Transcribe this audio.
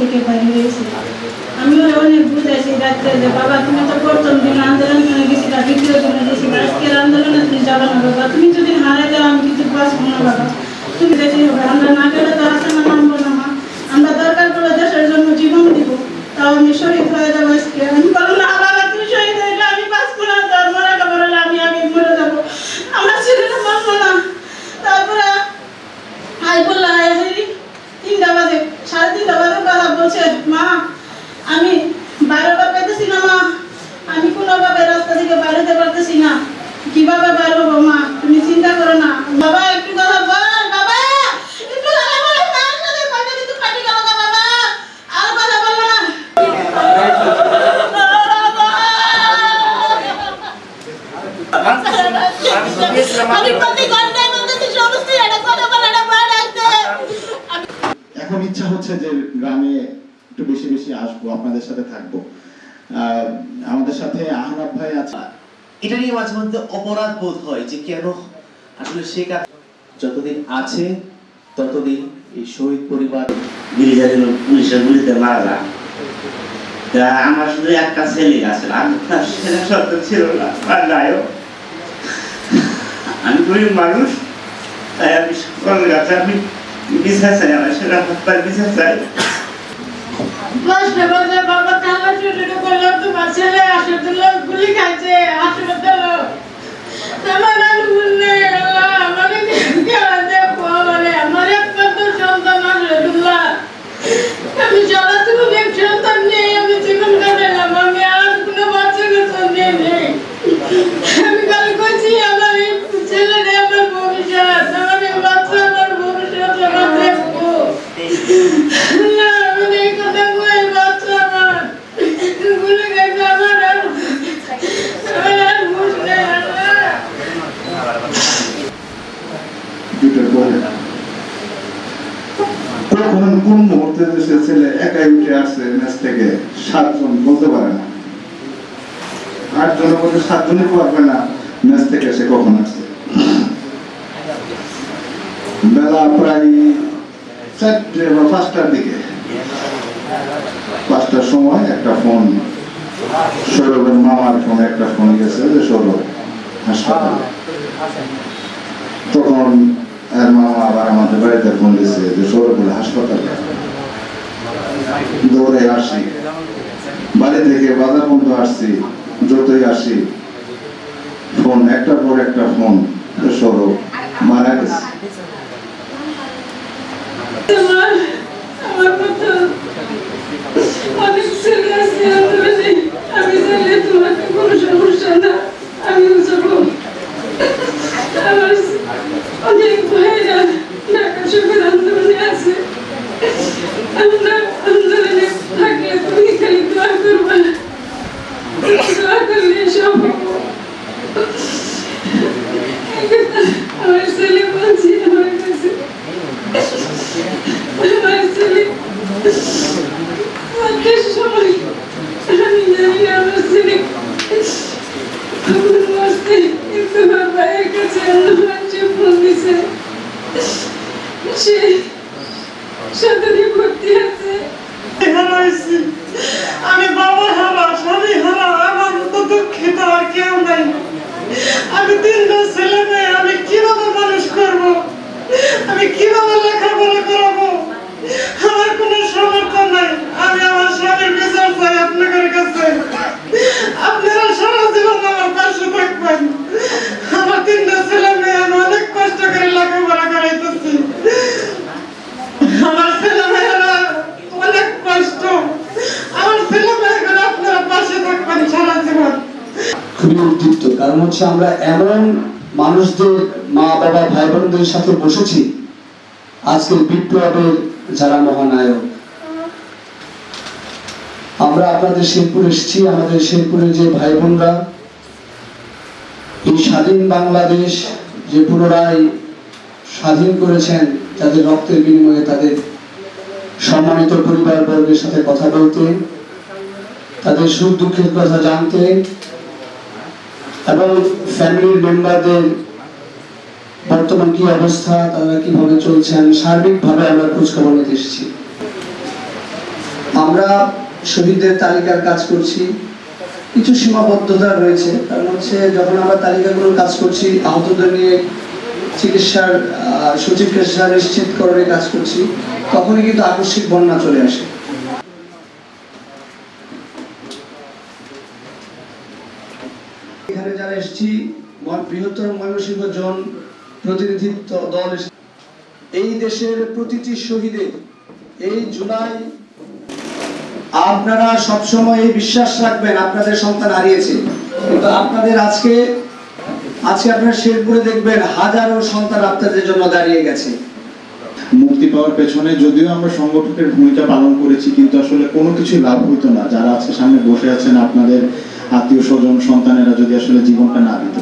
দুইটা বাড়ি থেকে হয়েছে। আমি অনেক বুঝাইছি ডাক্তার যে, বাবা, তুমি তো প্রথম দিন আন্দোলন গেছিলা, দ্বিতীয় দিনে গেছিলা, আজকের আন্দোলনে তুমি যাবে না বাবা। তুমি যদি হারাই যাও, আমি কিছু বাঁচবো না বাবা। তুমি হবে, আমরা না গেলে তো আসে না নামবো না মা আমরা দরকার পড়ে দেশের জন্য জীবন দিব তাও আমি শহীদ হয়ে যাব আজকে আমি বলব না বাবা তুমি শহীদ হয়ে গেলে আমি বাঁচবো না তোর মরা খবর হলে আমি আগে মরে যাব আমার ছেলেটা বাঁচবো না তারপরে আই বললা হেরি তিনটা বাজে সাড়ে তিনটা বাজে কথা বলছে, মা, আমি বারোবার পেতেছি না, মা, আমি কোনোভাবে রাস্তা থেকে বেরোতে পারতেছি না। কীভাবে বের হব, মা? তুমি চিন্তা করো না। বাবা, একটু কথা বল আমি প্রতি ঘন্টায় বলতেছি সমস্ত এটা কথা এখন ইচ্ছা হচ্ছে যে গ্রামে একটু বেশি বেশি আসব আপনাদের সাথে থাকব। আমাদের সাথে আহনাব ভাই আছে। এটা নিয়ে মাঝে মধ্যে অপরাধ বোধ হয় যে কেন আসলে সে কাজ যতদিন আছে ততদিন এই শহীদ পরিবার মিলিটারি পুলিশের গুলিতে মারা যায়। তা আমার শুধু একটা ছেলে আছে আমি সেনা ছিল না আর নাইও আমি গরিব মানুষ তাই আমি সকলের কাছে আমি বিচার চাই আমার সেনা হত্যার বিচার চাই। কষ্ট বাবা কান্না শুরু করলাম তোমার ছেলে আসাদুল্লাহ গুলি খাইছে হাসপাতাল আমার আর বললে আল্লাহ আমাকে কেমন দেখো মানে আমার একমাত্র সন্তান আসাদুল্লাহ আমি সারা জীবন এক সন্তান নিয়ে আমি জীবন কাটালাম আমি আর কোনো বাচ্চা কাচ্চা নিয়ে নেই আমি কাল কইছি আমার এই ছেলেটা আমার ভবিষ্যৎ আমার এই বাচ্চা আমার ভবিষ্যৎ আমার দেখব না আমি এই কথা কই বাচ্চা আমার ভুলে গেছে আমার আর আমার আর হুঁশ নেই আল্লাহ দুটোর পরে কখন মুহূর্তে ছেলে একাই উঠে আসছে ম্যাচ থেকে, সাতজন, বলতে পারে না। আটজনের মধ্যে সাতজনই পারবে না ম্যাচ থেকে সে কখন আসছে। বেলা প্রায় চারটে বা পাঁচটার দিকে। পাঁচটার সময় একটা ফোন, সৌরভের মামার ফোনে একটা ফোন গেছে যে, সৌরভ হাসপাতালে তখন এর মামা আবার আমাদের বাড়িতে ফোন দিচ্ছে যে সৌরভুল হাসপাতালে? দৌড়ে আসি। বাড়ি থেকে বাজার মন্ত আসছি, যতই আসি, ফোন একটা পর একটা ফোন সরব মারা গেছে আমার আমার মতো অনেক ছেলে আছে আন্দোলনে আমি চাইলে তোমাকে কোনো সমস্যা না আমিও যাব আমার অনেক ভাইরা ঢাকা শহরের আন্দোলনে আছে আমরা আন্দোলনে থাকলে তুমি খালি দোয়া করবা দোয়া করলে সব হব। আমার ছেলে বলছি আমার কাছে আমার ছেলে অনেক সময় আমি জানি না আমার ছেলে আমার মস্তে কিন্তু ভাইয়ের কাছে অন্য ফোন দিছে সে সাঁতারে ভর্তি আছে আমি বাবা হারা, স্বামী হারা, আমার মতো দুঃখিত আর কেউ নাই। আমি তিনটা ছেলে মেয়ে, আমি কীভাবে মানুষ করব? আমি কীভাবে লেখাপড়া করাবো? আমার কোনো সমর্থন নাই আমি আমার স্বামীর বিচার চাই আপনাদের কাছে আপনারা সারা জীবন আমার পাশে থাকবেন আমার তিনটা ছেলে মেয়ে আমি অনেক কষ্ট করে লেখাপড়া করাইতেছি আমার ছেলে মেয়েরা অনেক কষ্ট আমার ছেলে মেয়েরা আপনারা পাশে থাকবেন সারা জীবন খুবই উদ্দীপ্ত কারণ হচ্ছে আমরা এমন মানুষদের মা, বাবা ভাই বোনদের সাথে বসেছি, আজকের বিপ্লবের যারা মহানায়ক। আমরা আপনাদের শেরপুর এসেছি, আমাদের শেরপুরের যে ভাই বোনরা এই স্বাধীন বাংলাদেশ যে পুনরায় স্বাধীন করেছেন তাদের রক্তের বিনিময়ে তাদের সম্মানিত পরিবার বর্গের সাথে কথা বলতে, তাদের সুখ দুঃখের কথা জানতে এবং ফ্যামিলির মেম্বারদের বর্তমান কি অবস্থা, তারা কীভাবে চলছেন সার্বিকভাবে আমরা খোঁজখবর নিতে এসেছি। আমরা শহীদদের তালিকার কাজ করছি, কিছু সীমাবদ্ধতা রয়েছে। কারণ হচ্ছে, যখন আমরা তালিকাগুলোর কাজ করছি, আহতদের নিয়ে চিকিৎসার সুচিকিৎসা নিশ্চিতকরণে কাজ করছি, তখনই কিন্তু আকস্মিক বন্যা চলে আসে এখানে যারা এসেছি। বৃহত্তর ময়মনসিংহ জন প্রতিনিধিত্ব দল এই দেশের প্রতিটি শহীদের এই জুলাই আপনারা সবসময় এই বিশ্বাস রাখবেন, আপনাদের সন্তান হারিয়েছে। কিন্তু আপনাদের আজকে আজকে আপনারা শেরপুরে দেখবেন হাজারো সন্তান আপনাদের জন্য দাঁড়িয়ে গেছে। মুক্তি পাওয়ার পেছনে যদিও আমরা সংগঠকের ভূমিকা পালন করেছি, কিন্তু আসলে কোনো কিছু লাভ হইতো না। যারা আজকে সামনে বসে আছেন, আপনাদের আত্মীয় স্বজন সন্তানেরা যদি আসলে জীবনটা না দিত